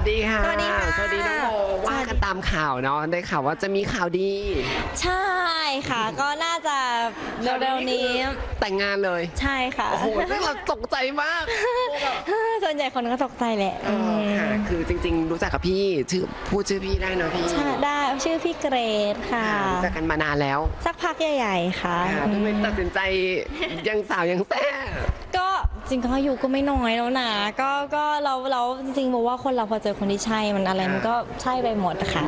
สดีค่ะ สวัสดีค่ะสวัสดีน้องโมว่ากันตามข่าวเนาะได้ข่าวว่าจะมีข่าวดี ใช่ค่ะ ก็น่าจะเร็วๆนี้ แต่งงานเลย ใช่ค่ะ โอ้โหซึ่งเราตกใจมากโมแบบส่วนใหญ่คนก็ตกใจแหละเออค่ะมคือจริง ๆ รู้จักกับพี่ชื่อพูดชื่อพี่ได้เนอะพี่ใช่ได้ชื่อพี่เกรดค่ะค่ะรู้จักกันมานานแล้ว สักพักใหญ่ๆค่ะค่ะทำไมตัดสินใจยังสาวยังแซ่ก็ จริงก็อายุก็ไม่น้อยแล้วนะก็ก็เราเราจริงๆบอกว่าคนเราพอเจอคนที่ใช่มันอะไรมันก็ใช่ไปหมดค่ะ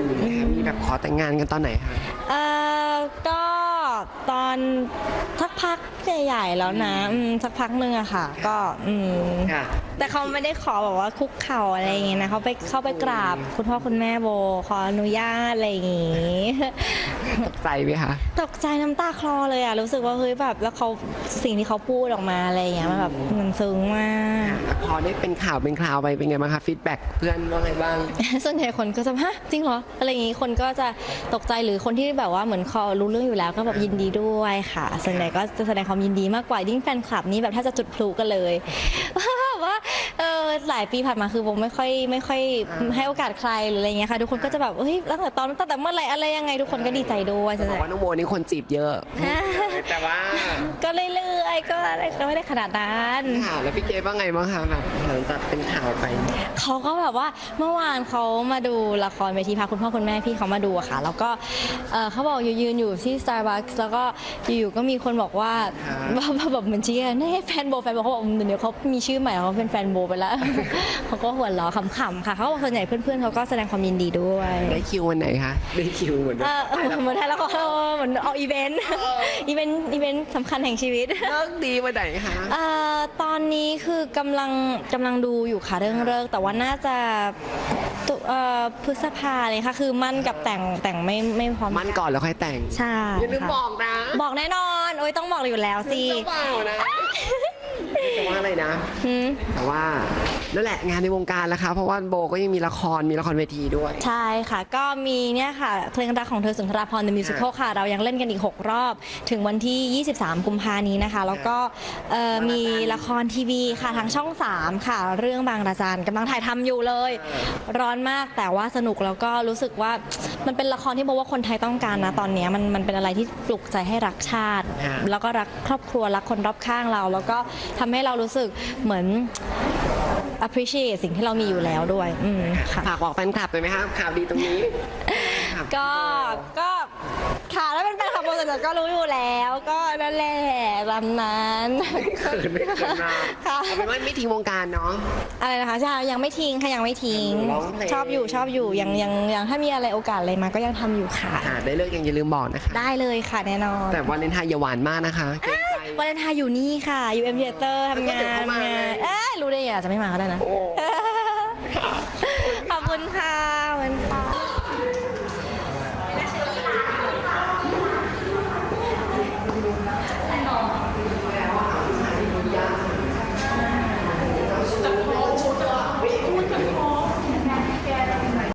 มีแบบขอแต่งงานกันตอนไหนคะเอ่อก็ ตอนสักพักใหญ่ๆแล้วนะอืมสักพักหนึ่งอะค่ะ ก็อืมค่ะ แต่เขาไม่ได้ขอแบบว่าคุกเข่าอะไรอย่างเงี้ยนะเขาไปเข้าไปกราบคุณพ่อคุณแม่โบขออนุญาตอะไรอย่างงี้ ตกใจไหมคะ ตกใจน้ำตาคลอเลยอะรู้สึกว่าเฮ้ยแบบแล้วเขาสิ่งที่เขาพูดออกมาอะไรอย่างเงี้ยมันแบบมันซึ้งมากแล้วพอได้เป็นข่าวเป็นคราวไปเป็นไงบ้างคะฟีดแบ็กเพื่อนว่าไงบ้าง ส่วนใหญ่คนก็จะฮะจริงเหรออะไรอย่างงี้คนก็จะตกใจหรือคนที่แบบว่าเหมือนคอรู้เรื่องอยู่แล้วก็แบบยินดีด้วยค่ะ ส่วนใหญ่ก็จะแสดงความยินดีมากกว่ายิ่งแฟนคลับนี้แบบถ้าจะจุดพลุกันเลยแบบว่าเออหลายปีผ่านมาคือผมไม่ค่อยไม่ค่อยให้โอกาสใครหรืออะไรเงี้ยค่ะ ทุกคนก็จะแบบเฮ้ยตั้งแต่ตอนตั้งแต่เมื่อไหรอะไรยังไงทุกคนก็ดีใจด้วยส่วนบใหอญ่กว่าน้องโมนี่คนจีบเยอะ แต่ว่าก็เรื่อยๆก็อะไรก็ไม่ได้ขนาดนั้นค่ะแล้วพี่เกว่าไงบ้างคะแบบหลังจากเป็นข่าวไป เขาก็แบบว่าเมื่อวานเขามาดูละครเวทีพาคุณพ่อคุณแม่พี่เขามาดูอะค่ะ แล้วก็เอ่อเขาบอกอยู่ยืนอยู่ที่ Starbucks แล้วก็อยู่ๆก็มีคนบอกว่าครับว่าว่าแบบเหมือนเชียร์นี่แฟนโบแฟนโบเขาบอกเดี๋ยวเขามีชื่อใหม่เขาเป็นแฟนโบไปแล้ว เขาก็หัวเราะขำๆค่ะเขาบอกส่วนใหญ่เพื่อนๆเขาก็แสดงความยินดีด้วยได้คิววันไหนคะได้คิวเหมือนเออเหมือนไทยแล้วก็เออเหมือนเอาอีเวนต์อีเวนต์อีเวนต์สำคัญแห่งชีวิต เลิกดีวันไหนคะ เอ่อตอนนี้คือกำลังกำลังดูอยู่ค่ะเรื่องเลิกษ์แต่ว่าน่าจะตุเอ่อพฤษภาเลยค่ะ คือมั่นกับแต่งแต่งไม่ไม่พร้อมมั่นก่อนแล้วค่อยแต่ง ใช่อย่าลืมค่ะบอกนะบอกแน่นอน โอ้ยต้องบอกอยู่แล้วสิ เจ้าบ่าวนะ แต่ว่าอะไรนะ หืมแต่ว่านั่นแหละงานในวงการแล้วค่ะเพราะว่าโบก็ยังมีละครมีละครเวทีด้วย ใช่ค่ะ ก็มีเนี่ยค่ะ เพลงรักของเธอสุนทราพร The Musical ค่ะ เรายังเล่นกันอีก 6 รอบ ถึงวันที่ 23 กุมภานี้นะคะ แล้วก็เอ่อมีละครทีวีค่ะ ทางช่อง 3 ค่ะ เรื่องบางระจันกำลังถ่ายทำอยู่เลย ร้อนมากแต่ว่าสนุกแล้วก็รู้สึกว่ามันเป็นละครที่บอกว่าคนไทยต้องการนะตอนเนี้ยมันมันเป็นอะไรที่ปลุกใจให้รักชาติ ค่ะ แล้วก็รักครอบครัวรักคนรอบข้างเรา แล้วก็ทำให้เรารู้สึกเหมือน appreciate สิ่งที่เรามีอยู่แล้วด้วย อืมค่ะ ฝากบอกแฟนคลับเลยไหมคะข่าวดีตรงนี้ครับก็ ก็ค่ะแล้วเป็นแฟนคลับโบสถก็รู้อยู่แล้ว ก็นั่นแหละตามนั้นเขินไม่เขินมาค่ะ เอาเป็นว่าไม่ทิ้งวงการเนาะ อะไรนะคะใช่ยังไม่ทิ้งค่ะยังไม่ทิ้ง ร้องเพลง ชอบอยู่ชอบอยู่ยังยังยังถ้ามีอะไรโอกาสอะไรมาก็ยังทำอยู่ค่ะค่ะได้เลิกยังอย่าลืมบอกนะคะ ได้เลยค่ะแน่นอน แต่วันเลนไทน์อย่าหวานมากนะคะเกรงใจ วาเลนไทน์อยู่นี่ค่ะอยู่เอ็มเทเตอร์ทำงาแล้วก็เดี๋ยวนเขามางาน เอ๊ะรู้ได้ยังไงอาจจะไม่มาก็ได้นะ โอ้ ขอบคุณค่ะขอบคุณค่ะ